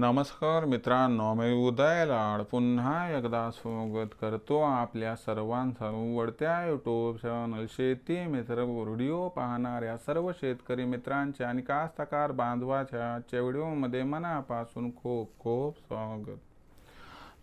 नमस्कार मित्रांनो मी उदय लाड. पुन्हा एकदा स्वागत करतो आपल्या सर्वांचा आवडत्या यूट्यूब चॅनल शेती मित्र व्हिडिओ पाहणाऱ्या सर्व शेतकरी मित्रांचे आणि कास्तकार बांधवाच्या आजच्या व्हिडिओमध्ये मनापासून खूप खूप स्वागत.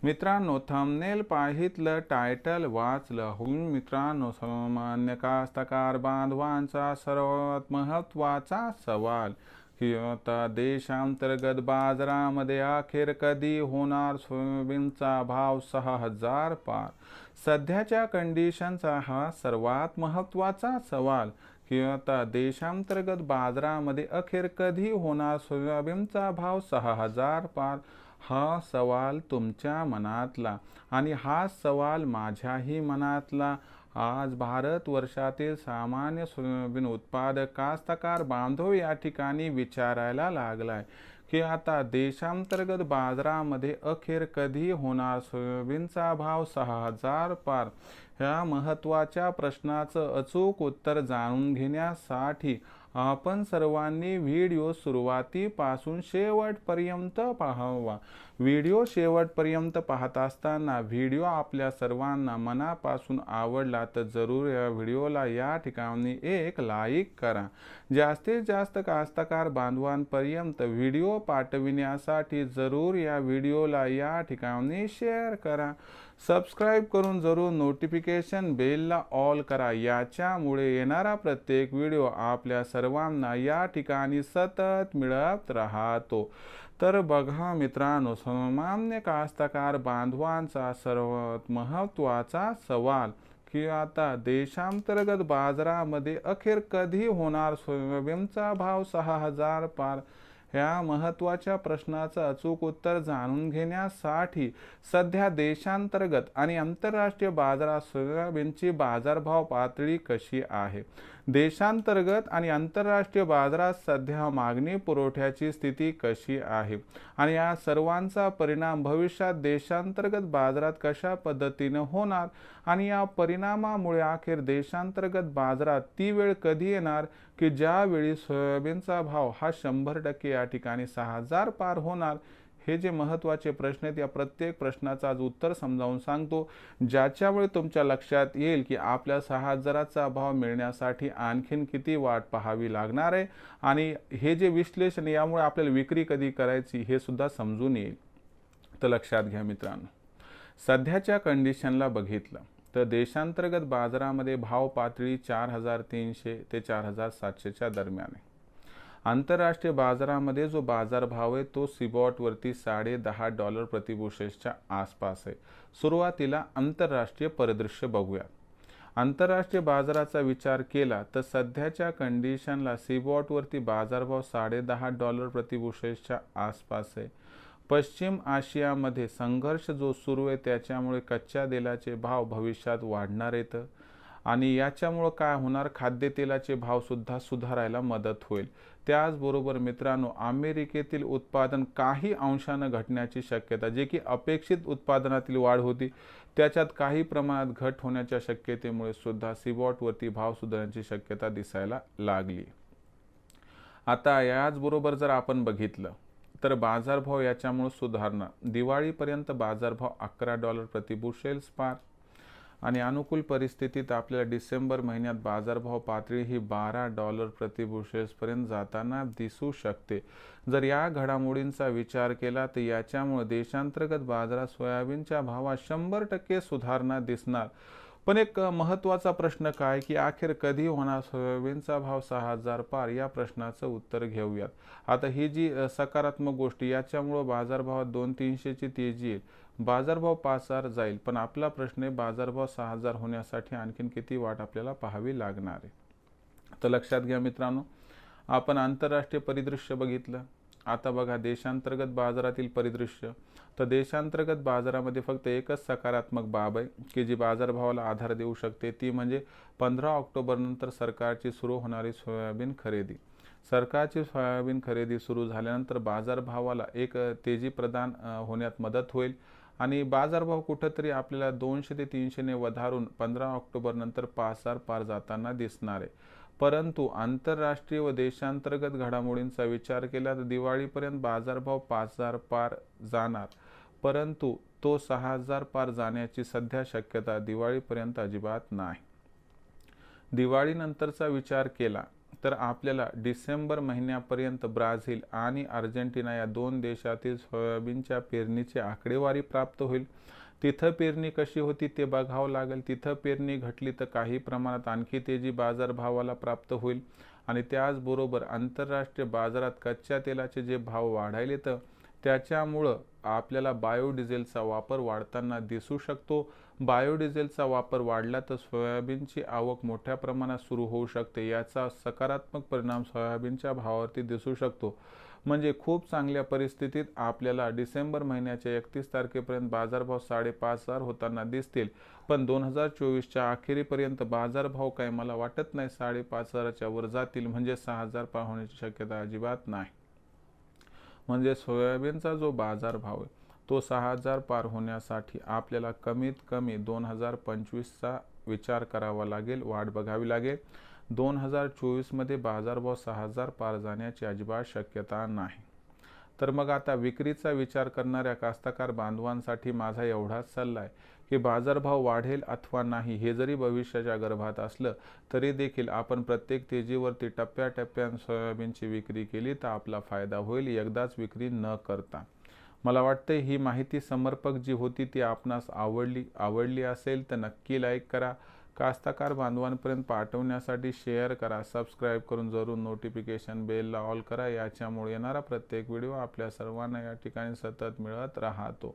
मित्रांनो थंबनेल पाहितलं टायटल वाचलं. होऊन मित्रांनो सामान्य कास्तकार बांधवांचा सर्वात महत्त्वाचा सवाल किंवा आता देशांतर्गत बाजारामध्ये अखेर कधी होणार सोयाबीनचा भाव सहा हजार पार? सध्याच्या कंडिशनचा हा सर्वात महत्त्वाचा सवाल. किंवा आता देशांतर्गत बाजारामध्ये अखेर कधी होणार सोयाबीनचा भाव सहा हजार पार? हा सवाल तुमच्या मनातला आणि हा सवाल माझ्याही मनातला. आज भारत वर्षातील सामान्य सोयाबीन उत्पादक कास्तकार बांधव या ठिकाणी विचारायला लागलाय की आता देशांतर्गत बाजारामध्ये अखेर कधी होणार सोयाबीनचा भाव सहा हजार पार? ह्या महत्त्वाच्या प्रश्नाचं अचूक उत्तर जाणून घेण्यासाठी आपण सर्वांनी व्हिडिओ सुरुवातीपासून शेवटपर्यंत पाहावा. व्हिडिओ शेवटपर्यंत पाहत असताना व्हिडिओ आपल्या सर्वांना मनापासून आवडला तर जरूर या व्हिडिओला या ठिकाणी एक लाईक करा. जास्तीत जास्त कास्तकार बांधवांपर्यंत व्हिडिओ पाठविण्यासाठी जरूर या व्हिडिओला या ठिकाणी शेअर करा. सबस्क्राईब करून जरूर नोटिफिकेशन बेलला ऑल करा. याच्यामुळे येणारा प्रत्येक व्हिडिओ आपल्या सर्वांना या ठिकाणी सतत मिळत राहतो. तर बघा मित्रांनो सामान्य कास्तकार बांधवांचा सर्वात महत्त्वाचा सवाल की आता देशांतर्गत बाजारामध्ये अखेर कधी होणार सोयाबीनचा भाव सहा हजार पार? ह्या महत्त्वाच्या प्रश्नाचं अचूक उत्तर जाणून घेण्यासाठी सध्या देशांतर्गत आणि आंतरराष्ट्रीय बाजारात सोयाबीनची बाजारभाव पातळी कशी आहे? देशांतर्गत आणि आंतरराष्ट्रीय बाजारात सध्या मागणी पुरवठ्याची स्थिती कशी आहे? आणि या सर्वांचा परिणाम भविष्यात देशांतर्गत बाजारात कशा पद्धतीनं होणार? आणि या परिणामामुळे अखेर देशांतर्गत बाजारात ती वेळ कधी येणार? की ज्यावेळी सोयाबीनचा भाव हा शंभर टक्के या ठिकाणी सहा हजार पार होणार? हे जे महत्त्वाचे प्रश्न आहेत या प्रत्येक प्रश्नाचा आज उत्तर समजावून सांगतो. ज्याच्यामुळे तुमच्या लक्षात येईल की आपल्या सहा हजाराचा भाव मिळण्यासाठी आणखीन किती वाट पाहावी लागणार आहे आणि हे जे विश्लेषण यामुळे आपल्याला विक्री कधी करायची हे सुद्धा समजून येईल. तर लक्षात घ्या मित्रांनो. सध्याच्या कंडिशनला बघितलं तर देशांतर्गत बाजारामध्ये भाव पातळी चार हजार तीनशे ते चार हजार सातशेच्या दरम्यान आहे. आंतरराष्ट्रीय बाजारामध्ये जो बाजारभाव आहे तो सिबॉटवरती साडे दहा डॉलर प्रतिबुशेसच्या आसपास आहे. सुरुवातीला आंतरराष्ट्रीय परिदृश्य बघूया. आंतरराष्ट्रीय बाजाराचा विचार केला तर सध्याच्या कंडिशनला सिबॉटवरती बाजारभाव साडे दहा डॉलर प्रतिबुशेसच्या आसपास आहे. पश्चिम आशियामध्ये संघर्ष जो सुरू आहे त्याच्यामुळे कच्च्या तेलाचे भाव भविष्यात वाढणार आहेत. आणि याच्यामुळं काय होणार? खाद्यतेलाचे भावसुद्धा सुधारायला मदत होईल. त्याचबरोबर मित्रांनो अमेरिकेतील उत्पादन काही अंशानं घटण्याची शक्यता जे की अपेक्षित उत्पादनातील वाढ होती त्याच्यात काही प्रमाणात घट होण्याच्या शक्यतेमुळे सुद्धा सिबॉटवरती भाव सुधारण्याची शक्यता दिसायला लागली. आता याचबरोबर जर आपण बघितलं तर बाजारभाव याच्यामुळे सुधारणा. दिवाळीपर्यंत बाजारभाव अकरा डॉलर प्रति बुशेल्स पार आणि अनुकूल परिस्थितीत आपल्याला डिसेंबर महिन्यात बाजारभाव पातळी ही बारा डॉलर प्रतिबुशेसपर्यंत जाताना दिसू शकते. जर या घडामोडींचा विचार केला तर याच्यामुळे देशांतर्गत बाजारात सोयाबीनच्या भावात शंभर टक्के सुधारणा दिसणार. पण एक महत्त्वाचा प्रश्न काय की अखेर कधी होणार सोयाबीनचा भाव सहा हजार पार? या प्रश्नाचं उत्तर घेऊयात. आता ही जी सकारात्मक गोष्ट याच्यामुळं बाजारभावात दोन तीनशेची तेजी येईल बाजारभाव पाच हजार जाईल पण आपला प्रश्न आहे बाजारभाव सहा हजार होण्यासाठी आणखीन किती वाट आपल्याला पाहावी लागणार आहे? तर लक्षात घ्या मित्रांनो आपण आंतरराष्ट्रीय परिदृश्य बघितलं. आता बघा देशांतर्गत बाजारातील परिदृश्य. तर देशांतर्गत बाजारामध्ये फक्त एकच सकारात्मक बाब आहे की जी बाजारभावाला आधार देऊ शकते ती म्हणजे पंधरा ऑक्टोबरनंतर सरकारची सुरू होणारी सोयाबीन खरेदी. सरकारची सोयाबीन खरेदी सुरू झाल्यानंतर बाजारभावाला एक तेजी प्रदान होण्यात मदत होईल. आणि बाजारभाव कुठंतरी आपल्याला दोनशे ते तीनशेने वधारून पंधरा ऑक्टोबरनंतर पाच हजार पार जाताना दिसणार आहे. परंतु आंतरराष्ट्रीय व देशांतर्गत घडामोडींचा विचार केला तर दिवाळीपर्यंत बाजारभाव पाच हजार पार जाणार. परंतु तो सहा हजार पार जाण्याची सध्या शक्यता दिवाळीपर्यंत अजिबात नाही. दिवाळीनंतरचा विचार केला तर आपल्याला डिसेंबर महिन्यापर्यंत ब्राझील आणि अर्जेंटिना या दोन देशातील सोयाबीनच्या पेरणीची आकडेवारी प्राप्त होईल. तिथं पेरणी कशी होती ते बघावं लागेल. तिथं पेरणी घटली तर काही प्रमाणात आणखी तेजी बाजारभावाला प्राप्त होईल. आणि त्याचबरोबर आंतरराष्ट्रीय बाजारात कच्च्या तेलाचे जे भाव वाढायले तर त्याच्यामुळं आपल्याला बायोडिझेलचा वापर वाढताना दिसू शकतो. बायोडिझेलचा वापर वाढला तर सोयाबीनची आवक मोठ्या प्रमाणात सुरू होऊ शकते. याचा सकारात्मक परिणाम सोयाबीनच्या भावावरती दिसू शकतो. म्हणजे खूप चांगल्या परिस्थितीत आपल्याला डिसेंबर महिन्याच्या एकतीस तारखेपर्यंत बाजारभाव साडेपाच हजार होताना दिसतील. पण दोन हजार चोवीसच्या अखेरीपर्यंत बाजारभाव काय मला वाटत नाही. साडेपाच हजाराच्या वर जातील. म्हणजे सहा हजार पार होण्याची शक्यता अजिबात नाही. म्हणजे सोयाबीनचा जो बाजारभाव आहे तो सहा हजार पार होण्यासाठी आपल्याला कमीत कमी दोन हजार पंचवीसचा विचार करावा लागेल वाट बघावी लागेल. दोन हजार चोवीसमध्ये बाजारभाव सहा हजार पार जाण्याची अजिबात शक्यता नाही. तर मग आता विक्रीचा विचार करणाऱ्या कास्तकार बांधवांसाठी माझा एवढाच सल्ला आहे की बाजारभाव वाढेल अथवा नाही हे जरी भविष्याच्या गर्भात असलं तरी देखील आपण प्रत्येक तेजीवरती टप्प्याटप्प्यानं सोयाबीनची विक्री केली तर आपला फायदा होईल एकदाच विक्री न करता. मला वाटते ही माहिती समर्पक जी होती ती आपणास आवडली आवडली असेल तर नक्की लाईक करा. कास्तकार बांधवांपर्यंत पाठवण्यासाठी शेअर करा सबस्क्राईब करून जरूर नोटिफिकेशन बेलला ऑल करा याच्यामुळे येणारा प्रत्येक व्हिडिओ आपल्या सर्वांना या ठिकाणी सतत मिळत राहतो.